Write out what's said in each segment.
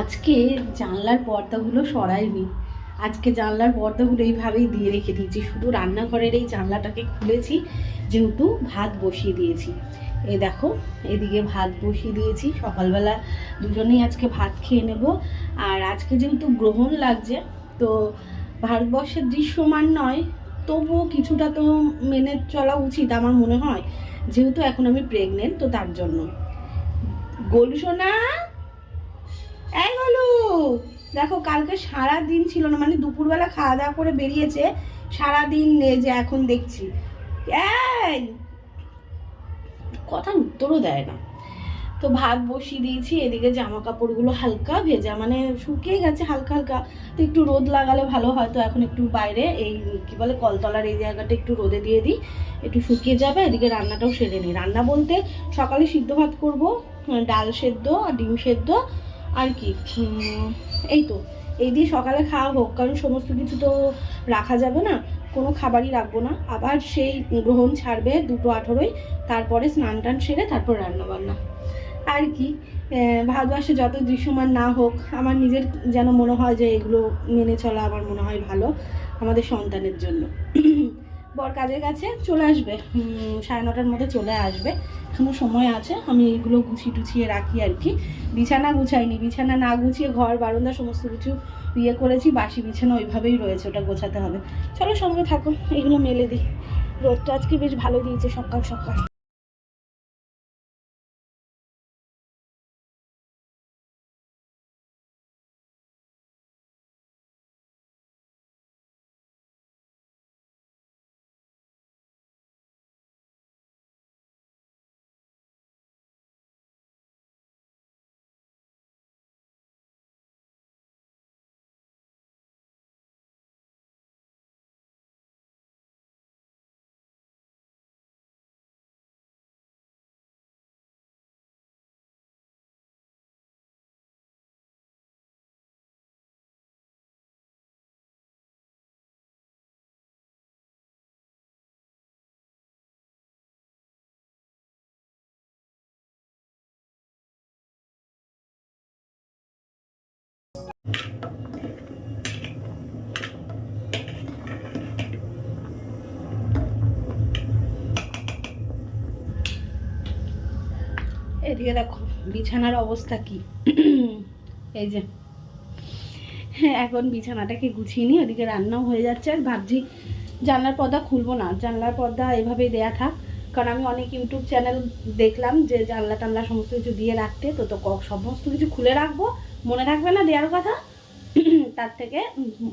আজকে জানলার পর্দাগুলো সরাইনি। আজকে জানলার পর্দাগুলো এইভাবেই দিয়ে রেখে দিয়েছি। শুধু রান্নাঘরের এই জানলাটাকে খুলেছি, যেহেতু ভাত বসিয়ে দিয়েছি। এ দেখো, এদিকে ভাত বসিয়ে দিয়েছি। সকালবেলা দুজনেই আজকে ভাত খেয়ে নেব। আর আজকে যেহেতু গ্রহণ লাগছে, তো ভারতবর্ষের দৃশ্যমান নয়, তবুও কিছুটা তো মেনে চলা উচিত আমার মনে হয়। যেহেতু এখন আমি প্রেগনেন্ট তো তার জন্য। গোলু সোনা এই গলু, দেখো কালকে সারা দিন ছিল না মানে দুপুরবেলা খাওয়া দাওয়া করে বেরিয়েছে সারা দিন যে এখন দেখছি। এই! কথার উত্তরও দেয় না। তো ভাত বসিয়ে দিয়েছি, এদিকে জামা কাপড়গুলো হালকা ভেজা মানে শুকিয়ে গেছে হালকা হালকা। তো একটু রোদ লাগালে ভালো হয়, তো এখন একটু বাইরে এই কি বলে কলতলার এই জায়গাটা একটু রোদে দিয়ে দিই। একটু শুকিয়ে যাবে, এদিকে রান্নাটাও সেরে নিই। রান্না বলতে সকালে সিদ্ধ ভাত করব, ডাল সেদ্ধ আর ডিম সেদ্ধ আর কি? এই তো। এই দিয়ে সকালে খাওয়া হোক, কারণ সমস্ত কিছু তো রাখা যাবে না। কোনো খাবারই রাখব না। আবার সেই গ্রহণ ছাড়বে দুটো আঠেরোই, তারপরে স্নান টান সেরে তারপর রান্না বান্না আর কি? ভারতবর্ষে যত দৃশ্যমান না হোক, আমার নিজের যেন মনে হয় যে এগুলো মেনে চলা আমার মনে হয় ভালো আমাদের সন্তানের জন্য। বর কাজের কাছে চলে আসবে। সাড়ে নটার মধ্যে চলে আসবে। এখনও সময় আছে, আমি এইগুলো গুছিয়ে টুছিয়ে রাখি আর কি। বিছানা গুছাইনি, বিছানা না গুছিয়ে ঘর, বারান্দা সমস্ত কিছু ইয়ে করেছি, বাসি বিছানা ওইভাবেই রয়েছে, ওটা গোছাতে হবে। চলো সঙ্গে থাকো, এগুলো মেলে দিই। রোদটা আজকে বেশ ভালো দিয়েছে, সকাল সকাল। এদিকে দেখো, বিছানার অবস্থা কি? এই যে হ্যাঁ এখন বিছানাটাকে গুছিয়ে নিই ওদিকে রান্নাও হয়ে যাচ্ছে। আর ভাবছি জানলার পর্দা খুলবো না। জানলার পর্দা এভাবেই দেয়া থাক। কারণ আমি অনেক ইউটিউব চ্যানেল দেখলাম যে জানলা টানলা সমস্ত কিছু দিয়ে রাখতে। তো তো সমস্ত কিছু খুলে রাখব। মনে থাকবে না দেওয়ার কথা? তার থেকে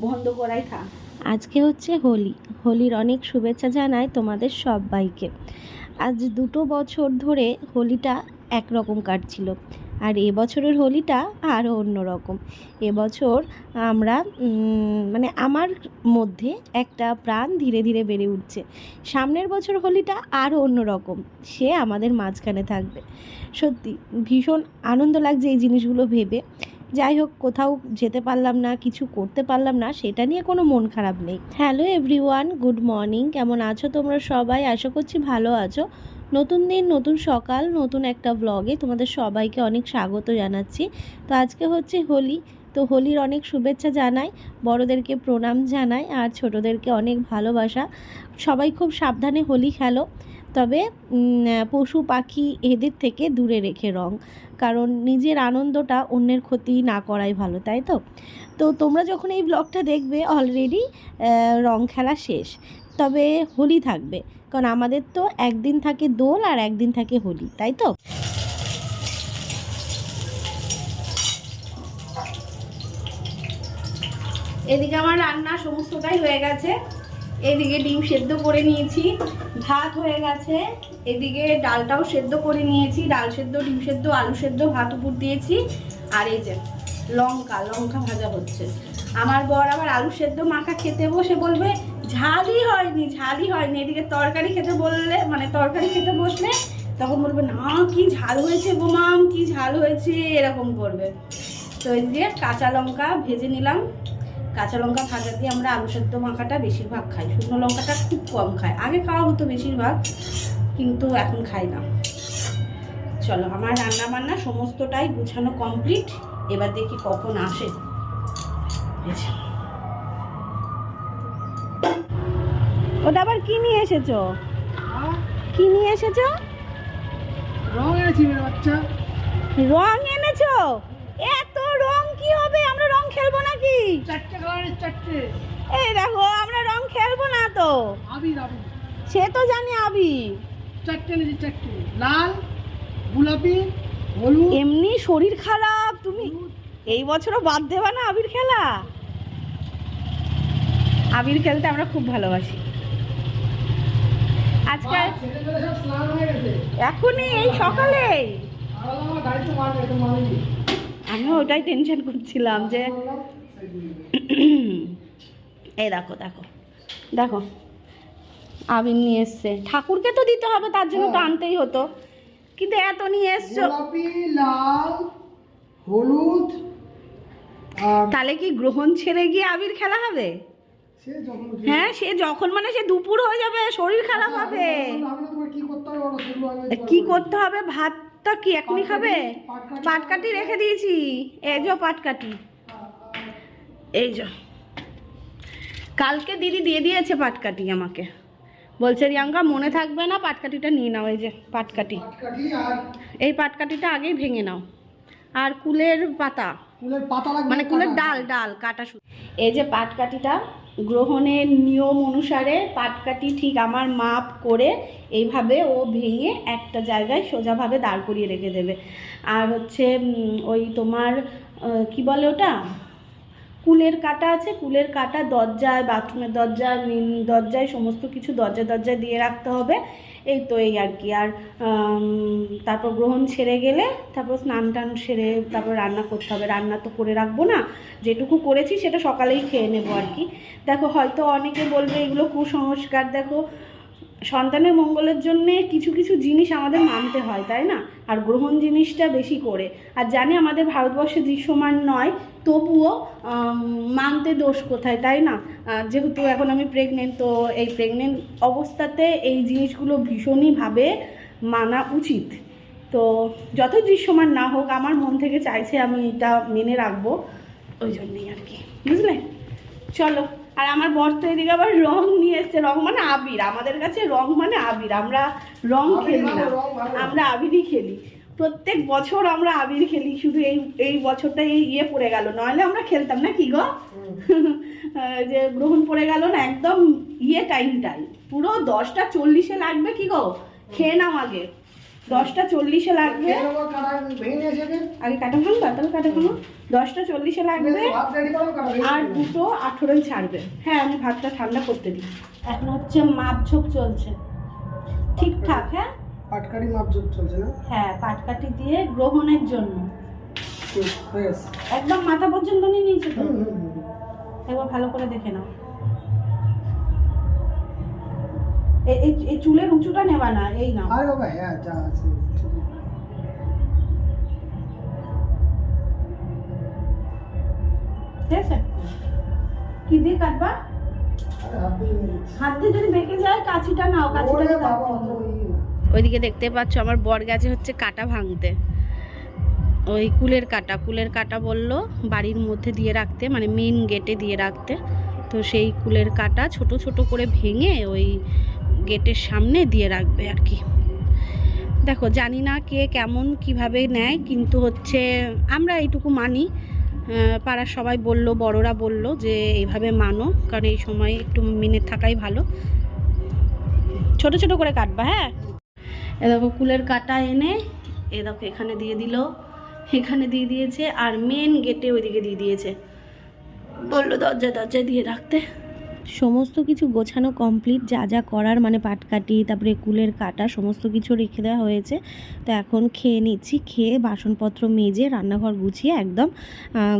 বন্ধ করাই থাক। আজকে হচ্ছে হোলি। হোলির অনেক শুভেচ্ছা জানাই তোমাদের সবাইকে। আজ দুটো বছর ধরে হোলিটা একরকম কাটছিল। আর এবছরের হোলিটা আরও অন্যরকম। এবছর আমরা মানে আমার মধ্যে একটা প্রাণ ধীরে ধীরে বেড়ে উঠছে। সামনের বছর হোলিটা আরও অন্যরকম। সে আমাদের মাঝখানে থাকবে। সত্যি ভীষণ আনন্দ লাগছে এই জিনিসগুলো ভেবে। যাই হোক, কোথাও যেতে পারলাম না, কিছু করতে পারলাম না, সেটা নিয়ে কোনো মন খারাপ নেই। হ্যালো এভরিওয়ান গুড মর্নিং কেমন আছো তোমরা সবাই? আশা করছি ভালো আছো। নতুন দিন, নতুন সকাল, নতুন একটা ব্লগে তোমাদের সবাইকে অনেক স্বাগত জানাচ্ছি। তো আজকে হচ্ছে হোলি, তো হোলির অনেক শুভেচ্ছা জানাই, বড়োদেরকে প্রণাম জানাই আর ছোটোদেরকে অনেক ভালোবাসা। সবাই খুব সাবধানে হোলি খেলো। তবে পশু পাখি এদের থেকে দূরে রেখে রং। কারণ নিজের আনন্দটা অন্যের ক্ষতি না করাই ভালো, তাই তো? তো তোমরা যখন এই ব্লগটা দেখবে অলরেডি রং খেলা শেষ। তবে হোলি থাকবে, কারণ আমাদের তো একদিন থাকে দোল আর একদিন থাকে হোলি, তাই তো? এদিকে আমার রান্না সমস্তটাই হয়ে গেছে। এদিকে ডিম সেদ্ধ করে নিয়েছি। ভাত হয়ে গেছে। এদিকে ডালটাও সেদ্ধ করে নিয়েছি। ডাল সেদ্ধ, ডিম সেদ্ধ, আলু সেদ্ধ, ভাত উপর দিয়েছি। আর এই যে লঙ্কা লঙ্কা ভাজা হচ্ছে। আমার বর আবার আলু সেদ্ধ মাখা খেতে বসে বলবে, ঝালই হয়নি ঝালই হয়নি। এদিকে তরকারি খেতে বললে মানে তরকারি খেতে বসলে তখন বলবে, না, কি ঝাল হয়েছে বোমাম কি ঝাল হয়েছে। এরকম করবে তো এই কাঁচা লঙ্কা ভেজে নিলাম। কাঁচা লঙ্কা ভাজা দিয়ে আমরা আলু সেদ্ধ মাখাটা বেশিরভাগ খাই। শুকনো লঙ্কাটা খুব কম খাই। আগে খাওয়া হতো বেশিরভাগ কিন্তু এখন খাই না। চলো আমার রান্না বান্না সমস্তটাই গুছানো কমপ্লিট এবার দেখি কখন আসে। ওটা আবার কি নিয়ে এসেছ? কি নিয়ে এসেছ? রং এনেছি বাচ্চা। রং এনেছো? এত রং কি হবে? আমরা রং খেলব নাকি চারটে কালারের চারটে। এই দেখো আমরা রং খেলব না তো। আবির আবির। সে তো জানি আবি চারটে এনেছি চারটে। লাল গোলাপি হলুদ। এমনি শরীর খারাপ তুমি এই বছরও বাদ দেবা না আবির খেলা? আবির খেলতে আমরা খুব ভালোবাসি। আজকে বাহ, ছেলেপেলে সব স্নান গেছে। এখনই এই সকালে। আর আমার গাড়িতে মারবে একটু মারেনি আমি ওটাই টেনশন করছিলাম যে এই দেখো দেখো। দেখো। আবির নিয়ে এসছে। ঠাকুরকে তো দিতে হবে তার জন্য তো হ্যাঁ। আনতেই হতো। কিন্তু এত নিয়ে এসছো। লাল হলুদ তাহলে কি গ্রহণ ছেড়ে গিয়ে আবির খেলা হবে? হ্যাঁ সে যখন মানে সে দুপুর হয়ে যাবে শরীর খারাপ হবে। কি করতে হবে কি করতে ভাতটা কি এখনই খাবে? পাটকাটি রেখে দিয়েছি। এই যে পাটকাটি এই যে। কালকে দিদি দিয়ে দিয়েছে পাটকাটি আমাকে। বলছে রিয়াঙ্কা মনে থাকবে না পাটকাঠিটা নিয়ে নাও এই যে পাটকাঠি। এই পাটকাঠিটা আগেই ভেঙে নাও। আর কুলের পাতা। পাতা মানে কুলের ডাল ডাল কাটা শুধু। এই যে পাটকাঠিটা গ্রহণের নিয়ম অনুসারে পাটকাঠি ঠিক আমার মাপ করে এইভাবে ও ভেঙে একটা জায়গায় সোজাভাবে দাঁড় করিয়ে রেখে দেবে। আর হচ্ছে ওই তোমার কি বলে ওটা? কুলের কাটা আছে, কুলের কাটা দরজায়, বাথরুমের দরজায় মেন দরজায়, সমস্ত কিছু দরজা দরজায় দিয়ে রাখতে হবে। এই তো এই আর কি। আর তারপর গ্রহণ ছেড়ে গেলে, তারপর স্নান টান সেরে তারপর রান্না করতে হবে। রান্না তো করে রাখব না, যেটুকু করেছি সেটা সকালেই খেয়ে নেব আর কি। দেখো, হয়তো অনেকে বলবে, এগুলো কুসংস্কার। দেখো সন্তানের মঙ্গলের জন্য কিছু কিছু জিনিস আমাদের মানতে হয়, তাই না? আর গ্রহণ জিনিসটা বেশি করে। আর জানি আমাদের ভারতবর্ষে দৃশ্যমান নয়, তবুও মানতে দোষ কোথায়, তাই না? যেহেতু এখন আমি প্রেগনেন্ট তো এই প্রেগনেন্ট অবস্থাতে এই জিনিসগুলো ভীষণইভাবে মানা উচিত। তো যত দৃশ্যমান না হোক, আমার মন থেকে চাইছে আমি এটা মেনে রাখব। ওই জন্যই আর কি। বুঝলে? চলো। আর আমার বর তো এদিকে আবার রং নিয়ে এসছে রং মানে আবির। আমাদের কাছে রং মানে আবির। আমরা রং খেলি না। আমরা আবিরই খেলি। প্রত্যেক বছর আমরা আবির খেলি শুধু এই এই বছরটা এই ইয়ে পড়ে গেল। নইলে আমরা খেলতাম না কি গো? যে গ্রহণ পড়ে গেল না একদম ইয়ে টাইমটাই পুরো দশটা চল্লিশে লাগবে কি গো? খেয়ে নাও আগে। দশটা চল্লিশে লাগবে। আগে কাটা ভাঙবা তাহলে কাটা ভাঙো দশটা চল্লিশে লাগবে আর দুটো আঠেরোই ছাড়বে। হ্যাঁ আমি ভাতটা ঠান্ডা করতে দিই। এখন হচ্ছে মাপঝোপ চলছে। ঠিকঠাক হ্যাঁ? পাটকাঠি মাপ যোগ চলছে না? হ্যাঁ পাটকাঠি দিয়ে গ্রহণের জন্য। ঠিক, একদম মাথা পর্যন্ত নিয়ে নিয়েছে তো। একবার ভালো করে দেখে নাও। এই- চুলের উঁচুটা নেবা না এই নাও। আরে বাবা হ্যাঁ যা আছে কি দিয়ে কাটবা? হাত দিয়ে যদি বেঁকে যায় কাছিটা নাও ইয়ে। না। ওইদিকে দেখতে পাচ্ছ আমার বর গেছে হচ্ছে কাটা ভাঙতে। ওই কুলের কাটা কুলের কাটা বলল বাড়ির মধ্যে দিয়ে রাখতে মানে মেন গেটে দিয়ে রাখতে। তো সেই কুলের কাটা ছোট ছোট করে ভেঙে ওই গেটের সামনে দিয়ে রাখবে আর কি। দেখো, জানি না কে কেমন কীভাবে নেয়, কিন্তু হচ্ছে আমরা এইটুকু মানি। পাড়ার সবাই বলল, বড়রা বলল যে এইভাবে মানো, কারণ এই সময় একটু মেনে থাকাই ভালো। ছোট ছোট করে কাটবা হ্যাঁ? এ দেখো, কুলের কাটা এনে, এ দেখো, এখানে দিয়ে দিল, এখানে দিয়ে দিয়েছে, আর মেন গেটে ওইদিকে দিয়ে দিয়েছে। বলল দরজা দরজা দিয়ে রাখতে। সমস্ত কিছু গোছানো কমপ্লিট যা যা করার মানে পাটকাটি তারপরে কুলের কাটা সমস্ত কিছু রেখে দেওয়া হয়েছে। তো এখন খেয়ে নিচ্ছি খেয়ে বাসনপত্র মেজে রান্নাঘর গুছিয়ে একদম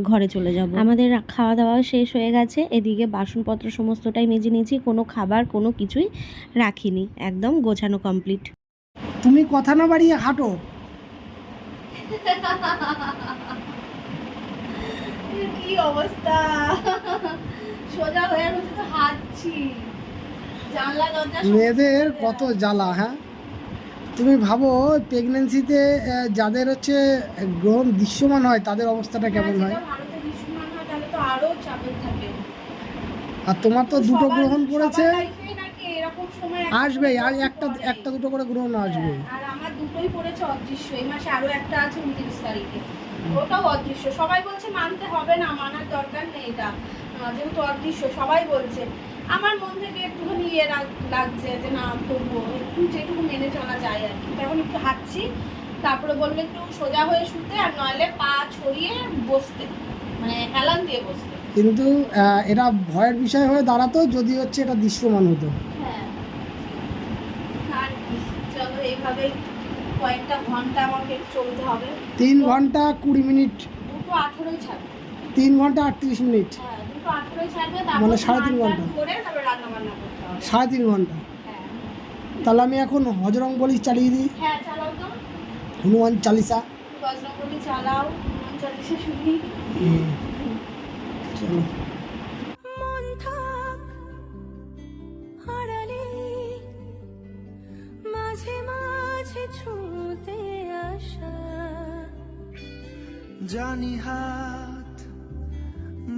ঘরে চলে যাব। আমাদের খাওয়া দাওয়া শেষ হয়ে গেছে। এদিকে বাসনপত্র সমস্তটাই মেজে নিয়েছি কোনো খাবার কোনো কিছুই রাখিনি। একদম গোছানো কমপ্লিট তুমি কথা না বাড়িয়ে হাঁটো। কি অবস্থা? সোজা হয়ে গেছে তো হাঁটছি। জানলা দরজা মেয়েদের কত জ্বালা হ্যাঁ? তুমি ভাবো প্রেগনেন্সিতে যাদের হচ্ছে গ্রহণ দৃশ্যমান হয় তাদের অবস্থাটা কেমন হয়? দৃশ্যমান হয় আরও তোমার তো দুটো গ্রহণ পড়েছে। আসবে আর একটা একটা দুটো করে গ্রহণ আসবে। হ্যাঁ, আর আমার দুটোই পড়েছে অদৃশ্য। এই মাসে আরও একটা আছে উনত্রিশ তারিখে। ওটাও অদৃশ্য। সবাই বলছে মানতে হবে না মানার দরকার নেই এটা। যেহেতু অদৃশ্য সবাই বলছে। আমার মন থেকে একটুখানি ইয়ে লাগ- লাগছে যে না করব। একটু যেটুকু মেনে চলা যায় আর কি। তখন একটু হাঁটছি তারপরে বলল একটু সোজা হয়ে শুতে আর নইলে পা ছড়িয়ে বসতে মানে হেলান দিয়ে বসতে। কিন্তু এটা ভয়ের বিষয় হয়ে দাঁড়াতো যদি হচ্ছে এটা দৃশ্যমান হতো। হ্যাঁ। চলো এইভাবেই কয়েকটা ঘণ্টা আমাকে চলতে হবে। তিন ঘণ্টা কুড়ি মিনিট। দুটো আঠেরোই ছাড়বে। তিন ঘণ্টা আটত্রিশ মিনিট। হ্যাঁ। মানে সাড়ে তিন ঘণ্টা। সাড়ে তিন ঘণ্টা। তাহলে আমি এখন হজরং বলি চালিয়ে দিই। হনুমান চালিসা। চালাও আসা। জানি হা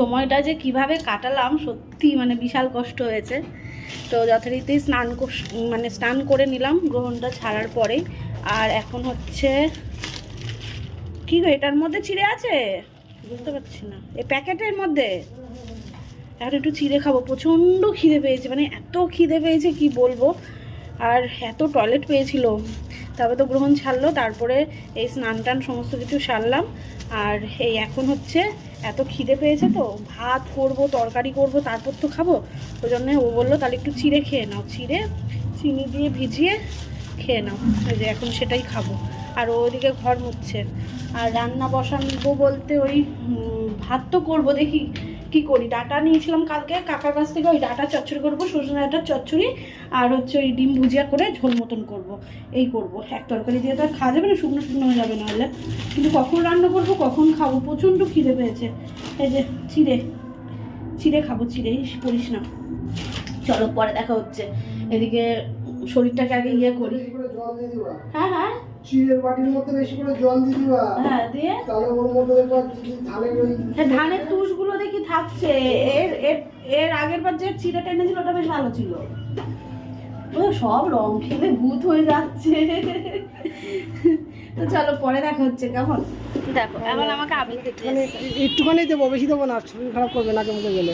সময়টা যে কীভাবে কাটালাম সত্যি মানে বিশাল কষ্ট হয়েছে। তো যথারীতি স্নান মানে স্নান করে নিলাম গ্রহণটা ছাড়ার পরে। আর এখন হচ্ছে, কি এটার মধ্যে চিড়ে আছে? বুঝতে পারছি না। এই প্যাকেটের মধ্যে? এখন একটু চিড়ে খাব। প্রচণ্ড খিদে পেয়েছে মানে এত খিদে পেয়েছে, কি বলব? আর এত টয়লেট পেয়েছিল। তবে তো গ্রহণ ছাড়লো, তারপরে এই স্নান টান সমস্ত কিছু সারলাম। আর এই এখন হচ্ছে এত খিদে পেয়েছে তো, ভাত করব, তরকারি করব, তারপর তো খাব। ওই জন্য ও বলল, তাহলে একটু চিড়ে খেয়ে নাও। চিড়ে চিনি দিয়ে ভিজিয়ে খেয়ে নাও। এই যে এখন সেটাই খাব। আর ওদিকে ঘর মুছছে। আর রান্না বসাবো বলতে ওই ভাত তো করব দেখি। কি করি? ডাটা নিয়েছিলাম কালকে কাকার কাছ থেকে ওই ডাটা চচ্চড়ি করব সজনে ডাটার চচ্চড়ি আর হচ্ছে ওই ডিম ভুজিয়া করে ঝোল মতন করব। এই করব। এক তরকারি দিয়ে তো আর খাওয়া যাবে না শুকনো শুকনো হয়ে যাবে নাহলে। কিন্তু কখন রান্না করব কখন খাব? প্রচণ্ড খিদে পেয়েছে। এই যে চিড়ে চিড়ে খাব চিড়ে করিস না। চলো পরে দেখা হচ্ছে। এদিকে শরীরটাকে আগে ইয়ে করি। হ্যাঁ হ্যাঁ। চিড়ের বাটির মধ্যে বেশি করে জল দিয়ে দিবা। হ্যাঁ দিয়ে? তাহলে ওর মধ্যে দেখবা ধানের ওই হ্যাঁ ধানের তুষগুলো দেখি থাকছে। এর এর এর আগের বার যে চিড়ে টেনেছিল ওটা বেশ ভালো ছিল। ও সব রং খেলে ভূত হয়ে যাচ্ছে। তো চলো পরে দেখা হচ্ছে কেমন? দেখো এখন আমাকে আবির দেখতে মানে একটুখানি দেবো বেশি দেবো না শরীর খারাপ করবে না মুখে গেলে।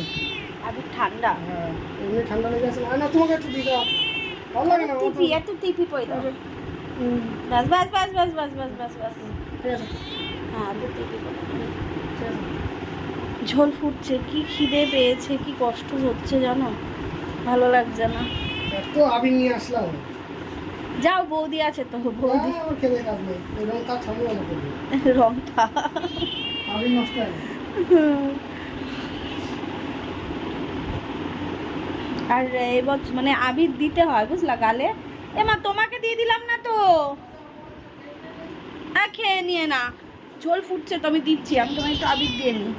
আবির ঠান্ডা। হ্যাঁ এমনি ঠান্ডা লেগে আছে না, না তোমাকে একটু দিতে হবে। ভালো লাগে না টিপি একটু টিপি দাও। হুম, বাস বাস বাস বাস বাস বাস বাস বাস। হ্যাঁ ঝোল ফুটছে কি খিদে পেয়েছে কি কষ্ট হচ্ছে জানো? ভালো লাগছে না। এত আবির নিয়ে আসলাম। যাও বৌদি আছে তো বৌদি। রংটা আবির নষ্ট আর এবছর মানে আবির দিতে হয় বুঝলা গালে? এ মা তোমাকে দিয়ে দিলাম না তো। হ্যাঁ খেয়ে নিয়ে না। ঝোল ফুটছে তো আমি দিচ্ছি। আমি তোমায় একটু আবির দিয়ে নিই।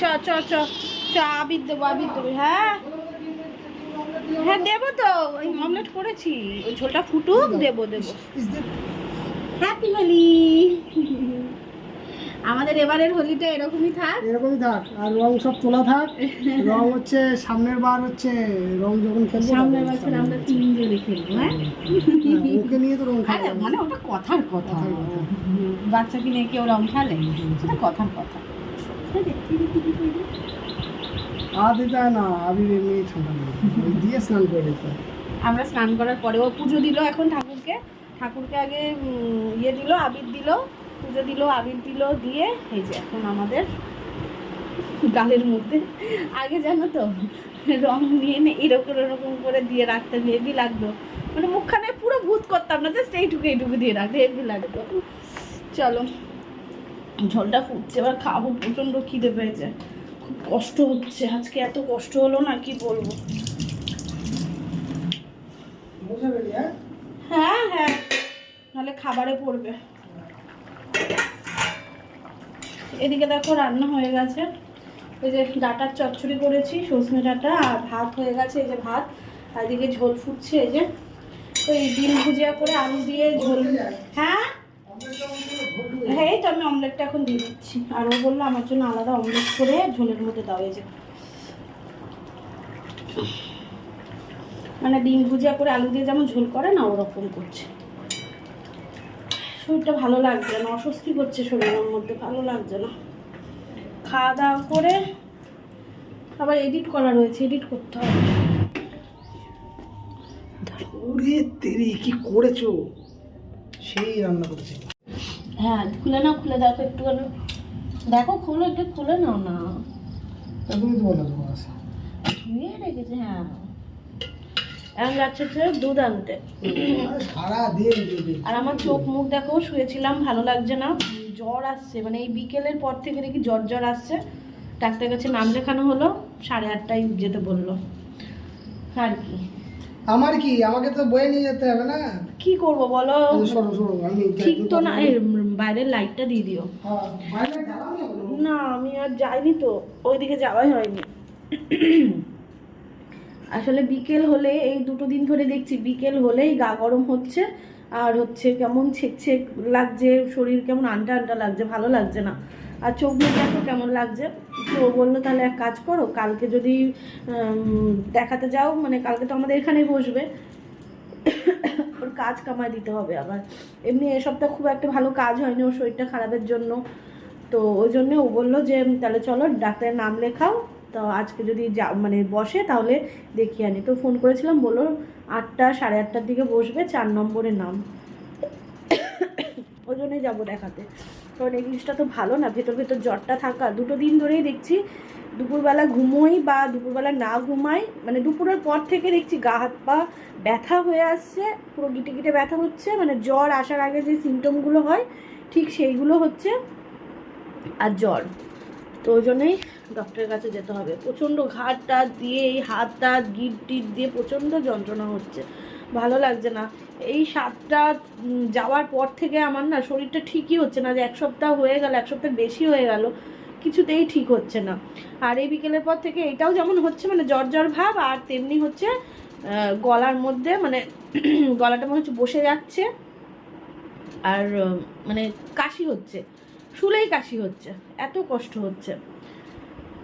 চ চ চ চ আবির দেবো আবির দেবো। হ্যাঁ? হ্যাঁ দেবো তো। ওই অমলেট করেছি। ওই ঝোলটা ফুটুক দেবো দেবো। হ্যাপি হোলি আমাদের এবারের হোলিটা এরকমই থাক। এরকমই থাক। আর রং সব তোলা থাক। রং হচ্ছে সামনের বার হচ্ছে রং যখন খেলব সামনের বছর আমরা। তিনজনে খেলব হ্যাঁ? হ্যাঁ, ওকে নিয়ে তো রং খেলব মানে ওটা কথার কথা। বাচ্চাকে নিয়ে কেউ রং খেলে? সেটা কথার কথা। আর দিতে হয় না আবির এমনি ঠান্ডা দিয়ে স্নান করে আমরা স্নান করার পরে ও পুজো দিল এখন ঠাকুরকে। ঠাকুরকে আগে ইয়ে দিল আবির দিল। পুজো দিল আবির দিল দিয়ে এই যে এখন আমাদের ডালের মধ্যে। আগে জানো তো রং নিয়ে নে এরকম এরকম করে দিয়ে রাখতে হেভি লাগতো। মানে মুখখানে পুরো ভূত করতাম না জাস্ট এইটুকু এইটুকু দিয়ে রাখতে হেভি লাগতো। চলো ঝোলটা ফুটছে এবার খাব প্রচণ্ড খিদে পেয়েছে। খুব কষ্ট হচ্ছে আজকে এত কষ্ট হলো না কি বলব? হ্যাঁ? হ্যাঁ হ্যাঁ নাহলে খাবারে পড়বে। এদিকে দেখো রান্না হয়ে গেছে। এই যে ডাটার চচ্চড়ি করেছি সজনে ডাটা আর ভাত হয়ে গেছে, এই যে ভাত। আর এদিকে ঝোল ফুটছে, এই যে। তো এই ডিম ভুজিয়া করে আলু দিয়ে ঝোল হ্যাঁ হ্যাঁ? এই তো আমি অমলেটটা এখন দিয়ে দিচ্ছি। আর ও বলল আমার জন্য আলাদা অমলেট করে ঝোলের মধ্যে দাও, এই যে। মানে ডিম ভুজিয়া করে আলু দিয়ে যেমন ঝোল করে না, ওরকম করছে। শরীরটা ভালো লাগছে না অস্বস্তি করছে শরীরের মধ্যে ভালো লাগছে না। খাওয়া দাওয়া করে আবার এডিট করা রয়েছে এডিট করতে হবে। ওরে তেরি কি করেছ? সেই রান্না করেছি। হ্যাঁ খুলে নাও খুলে দেখো একটুখানি। দেখো খুলে একটু খুলে নাও না। তুমি তো বলো তোমার আছে ধুয়ে রেখেছে হ্যাঁ। এখন যাচ্ছে হচ্ছে দুধ আনতে। আর আমার চোখ মুখ দেখো শুয়েছিলাম ভালো লাগছে না। জ্বর আসছে মানে এই বিকেলের পর থেকে দেখি জ্বর জ্বর আসছে। ডাক্তার কাছে নাম লেখানো হলো সাড়ে আটটায় যেতে বলল। আর কি। আমার কি? আমাকে তো বয়ে নিয়ে যেতে হবে না? কি করব বলো? সরো ঠিক তো না বাইরের লাইটটা দিয়ে দিও। হ্যাঁ। না আমি আর যাইনি তো ওইদিকে যাওয়াই হয়নি। আসলে বিকেল হলে, এই দুটো দিন ধরে দেখছি বিকেল হলেই গা গরম হচ্ছে, আর হচ্ছে কেমন ছেক ছেক লাগছে, শরীর কেমন আন্টা আন্টা লাগছে, ভালো লাগছে না। আর চোখ মুখ দেখো কেমন লাগছে। তো বলল, তাহলে এক কাজ করো, কালকে যদি দেখাতে যাও মানে কালকে তো আমাদের এখানেই বসবে, ওর কাজ কামায় দিতে হবে আবার। এমনি এ সপ্তাহ খুব একটা ভালো কাজ হয়নি ওর শরীরটা খারাপের জন্য। তো ওই জন্য ও বলল যে তাহলে চলো, ডাক্তারের নাম লেখাও তো আজকে যদি যা মানে বসে তাহলে দেখিয়ে আনি। তো ফোন করেছিলাম, বলল আটটা, সাড়ে আটটার দিকে বসবে, চার নম্বরের নাম। ওই জন্যই যাব দেখাতে। কারণ এই জিনিসটা তো ভালো না, ভেতর ভেতর জ্বরটা থাকা। দুটো দিন ধরেই দেখছি দুপুরবেলা ঘুমোই বা দুপুরবেলা না ঘুমাই মানে দুপুরের পর থেকে দেখছি গা হাত পা ব্যথা হয়ে আসছে, পুরো গিটে গিটে ব্যথা হচ্ছে মানে জ্বর আসার আগে যে সিমটমগুলো হয়, ঠিক সেইগুলো হচ্ছে আর জ্বর। তো ওই জন্যই ডক্টরের কাছে যেতে হবে। প্রচণ্ড ঘাট দিয়ে, এই হাত টাত গিট টিট দিয়ে প্রচণ্ড যন্ত্রণা হচ্ছে। ভালো লাগছে না। এই সাতটা যাওয়ার পর থেকে আমার না শরীরটা ঠিকই হচ্ছে না, যে এক সপ্তাহ হয়ে গেল, এক সপ্তাহ বেশি হয়ে গেল, কিছুতেই ঠিক হচ্ছে না। আর এই বিকেলের পর থেকে এটাও যেমন হচ্ছে মানে জ্বর জ্বর ভাব, আর তেমনি হচ্ছে গলার মধ্যে মানে গলাটা মনে হচ্ছে বসে যাচ্ছে, আর মানে কাশি হচ্ছে। শুলেই কাশি হচ্ছে, এত কষ্ট হচ্ছে।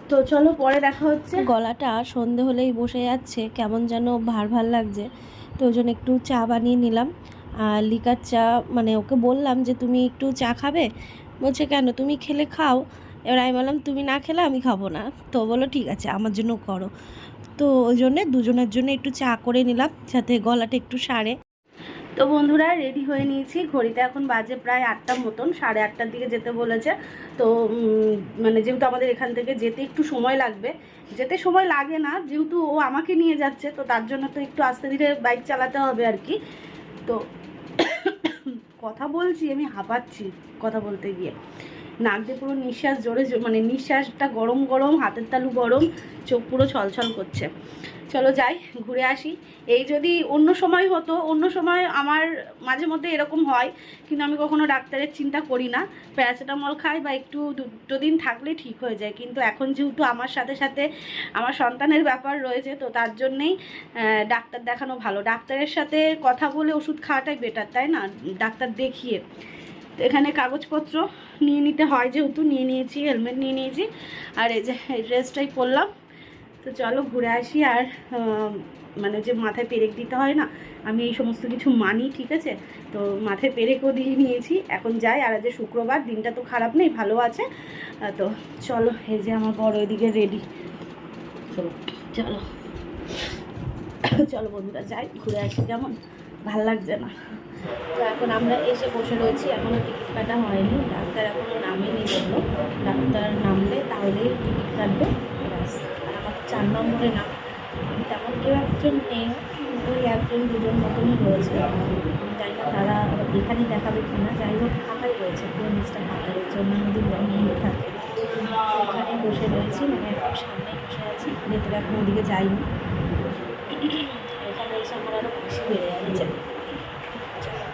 তো চলো পরে দেখা হচ্ছে। গলাটা সন্ধে হলেই বসে যাচ্ছে, কেমন যেন ভার ভার লাগছে। তো ওই জন্য একটু চা বানিয়ে নিলাম। আর লিকার চা মানে ওকে বললাম যে, তুমি একটু চা খাবে? বলছে, কেন? তুমি খেলে খাও। এবার আমি বললাম, তুমি না খেলে আমি খাব না। তো বলো ঠিক আছে, আমার জন্য করো। তো ওই জন্যে দুজনের জন্য একটু চা করে নিলাম, যাতে গলাটা একটু সারে। তো বন্ধুরা রেডি হয়ে নিয়েছি। ঘড়িতে এখন বাজে প্রায় আটটা মতন, সাড়ে আটটার দিকে যেতে বলেছে। তো মানে যেহেতু আমাদের এখান থেকে যেতে একটু সময় লাগবে, যেতে সময় লাগে না, যেহেতু ও আমাকে নিয়ে যাচ্ছে, তো তার জন্য তো একটু আস্তে ধীরে বাইক চালাতে হবে আর কি। তো, কথা বলছি, আমি হাঁপাচ্ছি কথা বলতে গিয়ে। নাক দিয়ে পুরো নিঃশ্বাস জোরে মানে নিঃশ্বাসটা গরম গরম, হাতের তালু গরম, চোখ পুরো ছলছল করছে। চলো যাই, ঘুরে আসি। এই যদি অন্য সময় হতো, অন্য সময় আমার মাঝে মধ্যে এরকম হয়, কিন্তু আমি কখনো ডাক্তারের চিন্তা করি না। প্যারাসিটামল খাই বা একটু দুটো দিন থাকলে ঠিক হয়ে যায়। কিন্তু এখন যেহেতু আমার সাথে সাথে আমার সন্তানের ব্যাপার রয়েছে, তো তার জন্যেই ডাক্তার দেখানো ভালো। ডাক্তারের সাথে কথা বলে ওষুধ খাওয়াটাই বেটার তাই না? ডাক্তার দেখিয়ে। এখানে কাগজপত্র নিয়ে নিতে হয় যেহেতু নিয়ে নিয়েছি হেলমেট নিয়ে নিয়েছি। আর এই যে এই ড্রেসটাই পরলাম। তো চলো ঘুরে আসি আর মানে যে মাথায় পেরেক দিতে হয় না আমি এই সমস্ত কিছু মানি ঠিক আছে? তো মাথায় পেরেকও দিয়ে নিয়েছি। এখন যাই আর আজ শুক্রবার দিনটা তো খারাপ নেই ভালো আছে। তো চলো এই যে আমার বড় এদিকে রেডি চলো। চলো। চলো বন্ধুরা যাই ঘুরে আসি কেমন? ভালো লাগছে না। তো এখন আমরা এসে বসে রয়েছি এখনও টিকিট কাটা হয়নি, ডাক্তার এখনও নামেনি জন্য ডাক্তার নামলে তাহলেই টিকিট কাটবে, ব্যাস। আর আমার চার নম্বরে নাম তেমন কেউ একজন নেই, ওই একজন দুজন মতনই রয়েছে। জানি না তারা এখানেই দেখাবে কি না যাই হোক, ফাঁকাই রয়েছে, পুরো নিচটা ফাঁকা রয়েছে, অন্যান্য দিন ভিড় থাকে। এখানে বসে রয়েছি মানে একদম সামনে বসে আছি, ভেতরে এখন ওদিকে যাইনি। এখানে এসে আমার আরও খুশি বেড়ে যাচ্ছে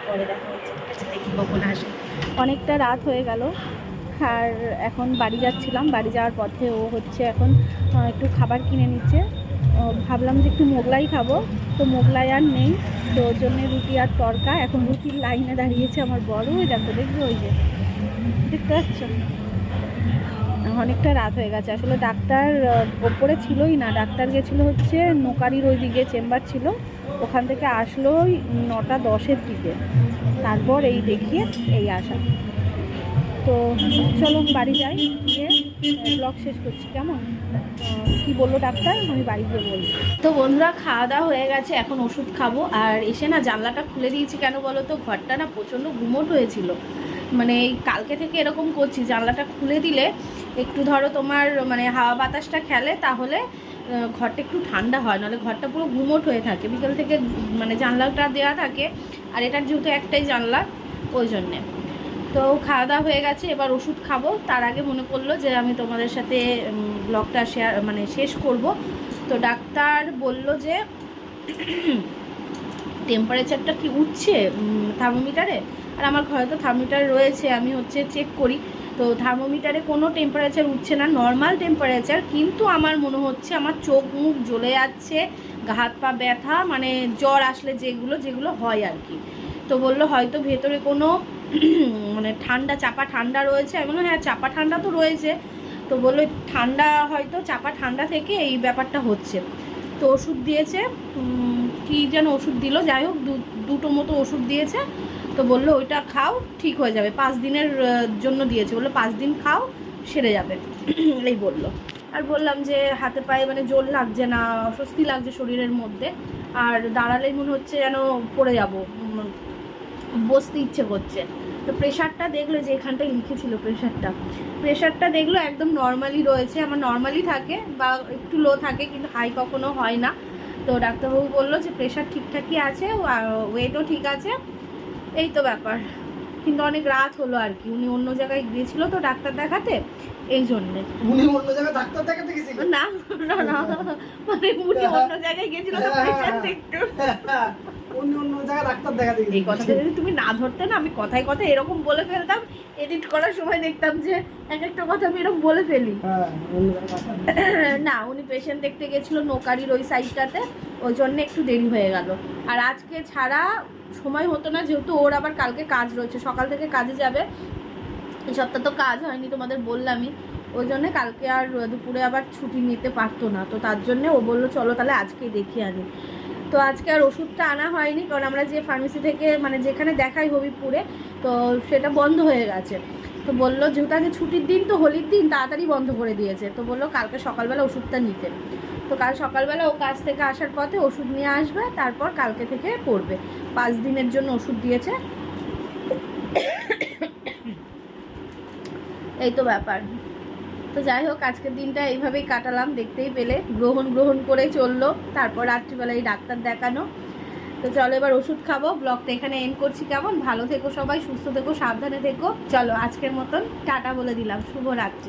পরে দেখা হচ্ছে। ঠিক আছে দেখি কখন আসে। অনেকটা রাত হয়ে গেল। আর এখন বাড়ি যাচ্ছিলাম। বাড়ি যাওয়ার পথে ও হচ্ছে এখন একটু খাবার কিনে নিচ্ছে। ভাবলাম যে একটু মোগলাই খাব। তো মোগলাই আর নেই। তো ওর জন্যে রুটি আর তরকা। এখন রুটির লাইনে দাঁড়িয়েছে আমার বড়। ওই দেখো, দেখবে ওই যে। দেখতে পাচ্ছ? অনেকটা রাত হয়ে গেছে। আসলে ডাক্তার ওপরে ছিলই না। ডাক্তার গেছিল হচ্ছে নোকারির ওই দিকে চেম্বার ছিল। ওখান থেকে আসলো ওই নটা দশের দিকে। তারপর এই দেখিয়ে এই আসা। তো চলো বাড়ি যাই, গিয়ে ব্লগ শেষ করছি। কেমন? কি বলল ডাক্তার? আমি বাড়ি গিয়ে বলছি। তো বন্ধুরা খাওয়া দাওয়া হয়ে গেছে, এখন ওষুধ খাব। আর এসে না জানলাটা খুলে দিয়েছি কেন বলো তো? ঘরটা না প্রচণ্ড গুমোট হয়েছিল। মানে কালকে থেকে এরকম করছি, জানলাটা খুলে দিলে একটু ধরো তোমার মানে হাওয়া বাতাসটা খেলে তাহলে ঘরটা একটু ঠান্ডা হয়, নাহলে ঘরটা পুরো গুমোট হয়ে থাকে। বিকেল থেকে মানে জানলাটা দেওয়া থাকে, আর এটার যেহেতু একটাই জানলা, ওই জন্যে। তো খাওয়া দাওয়া হয়ে গেছে, এবার ওষুধ খাব। তার আগে মনে পড়ল যে আমি তোমাদের সাথে ব্লগটা শেয়ার মানে শেষ করব। তো ডাক্তার বলল যে টেম্পারেচারটা কি উঠছে থার্মোমিটারে আর আমার ঘরে তো থার্মোমিটার রয়েছে, আমি হচ্ছে চেক করি। তো থার্মোমিটারে কোনো টেম্পারেচার উঠছে না নর্মাল টেম্পারেচার কিন্তু আমার মনে হচ্ছে আমার চোখ মুখ জ্বলে যাচ্ছে হাত পা ব্যথা মানে জ্বর আসলে যেগুলো যেগুলো হয় আর কি। তো বলল হয়তো ভেতরে কোনো মানে ঠান্ডা, চাপা ঠান্ডা রয়েছে। আমি হ্যাঁ চাপা ঠান্ডা তো রয়েছে। তো বলল, ঠান্ডা হয়তো চাপা ঠান্ডা থেকে এই ব্যাপারটা হচ্ছে। তো ওষুধ দিয়েছে কি যেন ওষুধ দিল, যাই হোক দুটো মতো ওষুধ দিয়েছে। তো বলল, ওইটা খাও, ঠিক হয়ে যাবে। পাঁচ দিনের জন্য দিয়েছে। বলল, পাঁচ দিন খাও, সেরে যাবে। এই বলল। আর বললাম যে, হাতে পায়ে মানে জোর লাগছে না, অস্বস্তি লাগছে শরীরের মধ্যে। আর দাঁড়ালেই মনে হচ্ছে যেন পড়ে যাব বসতে ইচ্ছে করছে। তো প্রেশারটা দেখল যে এখানটায় লিখেছিল প্রেশারটা। প্রেশারটা দেখল একদম নর্মালি রয়েছে, আমার নর্মালি থাকে বা একটু লো থাকে, কিন্তু হাই কখনো হয় না। তো ডাক্তারবাবু বলল যে, প্রেশার ঠিকঠাকই আছে ওয়েটও ঠিক আছে। এই তো ব্যাপার। কিন্তু অনেক রাত হলো আর কি। উনি অন্য জায়গায় গিয়েছিল তো ডাক্তার দেখাতে। এই জন্যে। উনি অন্য জায়গায় ডাক্তার দেখাতে গেছিলেন না না না। মানে উনি অন্য জায়গায় গিয়েছিল তো দেখতে উনি অন্য জায়গায় ডাক্তার দেখাতে এই কথাটা যদি তুমি না ধরতে না আমি কথায় কথায় এরকম বলে ফেলতাম এডিট করার সময় দেখতাম যে এক একটা কথা আমি এরকম বলে ফেলি। হ্যাঁ অন্য না উনি পেশেন্ট দেখতে গেছিল নৌকারির ওই সাইডটাতে ওই জন্য একটু দেরি হয়ে গেল। আর আজকে ছাড়া সময় হতো না যেহেতু ওর আবার কালকে কাজ রয়েছে সকাল থেকে কাজে যাবে। এই সপ্তাহ তো কাজ হয়নি, তোমাদের বললামই। ওই জন্য কালকে আর দুপুরে আবার ছুটি নিতে পারতো না, তো তার জন্যে ও বলল, চলো তাহলে আজকেই দেখিয়ে আনি। তো আজকে আর ওষুধটা আনা হয়নি, কারণ আমরা যে ফার্মেসি থেকে মানে যেখানে দেখাই হবিপুরে, তো সেটা বন্ধ হয়ে গেছে। তো বলল, যেহেতু আজকে ছুটির দিন, তো হোলির দিন তাড়াতাড়ি বন্ধ করে দিয়েছে। তো বলল, কালকে সকালবেলা ওষুধটা নিতে। তো কাল সকালবেলা ও কাজ থেকে আসার পথে ওষুধ নিয়ে আসবে, তারপর কালকে থেকে পড়বে পাঁচ দিনের জন্য ওষুধ দিয়েছে। এই তো ব্যাপার। তো যাই হোক, আজকের দিনটা এইভাবেই কাটালাম, দেখতেই পেলে। গ্রহণ গ্রহণ করে চলল, তারপর রাত্রিবেলায় ডাক্তার দেখানো। তো চলো এবার ওষুধ খাব, ব্লগটা এখানে এন্ড করছি কেমন? ভালো থেকো সবাই, সুস্থ থেকো, সাবধানে থেকো। চলো আজকের মতন টাটা বলে দিলাম, শুভরাত্রি।